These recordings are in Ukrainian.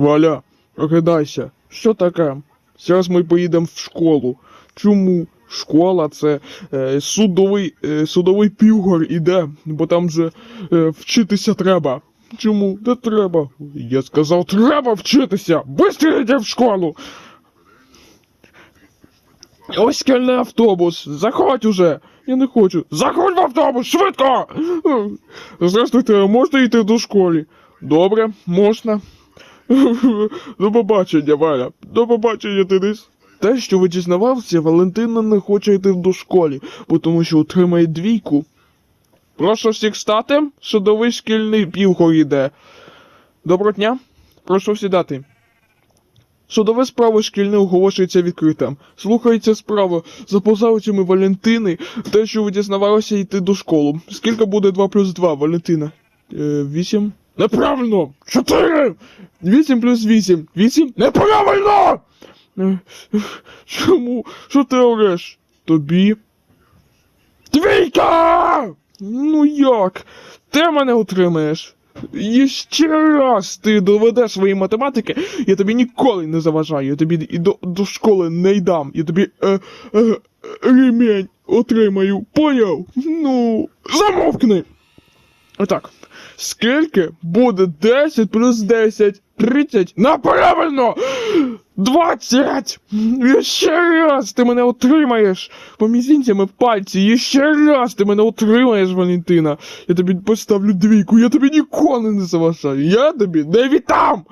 Валя, прокидайся. Що таке? Зараз ми поїдемо в школу. Чому? Школа це е, судовий, е, судовий півгор іде, бо там же е, вчитися треба. Чому? Не треба. Я сказав, треба вчитися! Быстро йди в школу! Ось шкільний автобус. Заходь уже. Я не хочу. Заходь в автобус, швидко. Здравствуйте, можна йти до школи? Добре, можна. До побачення, Валя. До побачення, Денис. Те, що ви дізнавався, Валентина не хоче йти до школи, бо тому що отримає двійку. Прошу всіх стати, судовий шкільний півгор йде. Доброго дня. Прошу сідати. Судове справа шкільне оголошується відкритим. Слухається справа за позавчими Валентини, те, що ви дізнавалися йти до школи. Скільки буде 2 плюс 2, Валентина? Е, 8? Неправильно! 4! 8 плюс 8. 8? Неправильно! Е, Чому? Що ти ореш? Тобі? Двійка! Ну як? Ти мене отримаєш? І ще раз ти доведеш свої математики, я тобі ніколи не заважаю, я тобі і до, до школи не йдам, я тобі е, е, ремень отримаю, поняв? Ну, замовкни! Отак. Скільки буде 10 плюс 10? 30? Направильно! 20! І ще раз ти мене отримаєш! По мізинцями в пальці, ще раз ти мене отримаєш, Валентина! Я тобі поставлю двійку, я тобі ніколи не заважаю, я тобі не вітам!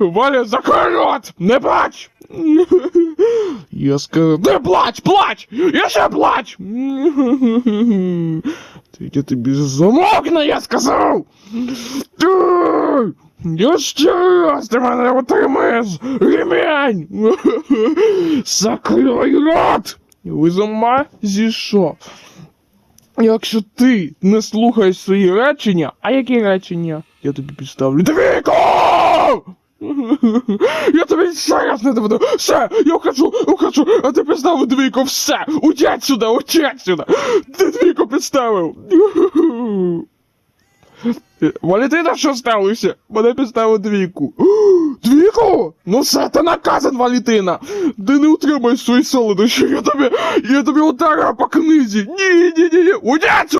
Валя, закрой рот! Не плач! Я сказав, не плач, плач! Я ще плач! Я тобі замовкни, я сказав! Ти! Я ще раз ти мене отримаєш! Ремень! Закрой рот! Ви з ума зійшов. Якщо ти не слухаєш свої речення, а які речення? Я тобі підставлю двійку! Я тобі ще раз не доведу. Все, я хочу, хочу, а ти підставив двійку, все! Утять сюди, утять сюди! Ти двійку підставив! Валентина, що сталося? Мене підставив двійку. Двійку? Ну все, ти наказан, Валентина! Ти не утримаєш свої солодощі, я тобі, я тобі ударю по книзі! Ні, ні, ні, ні, уйдіть!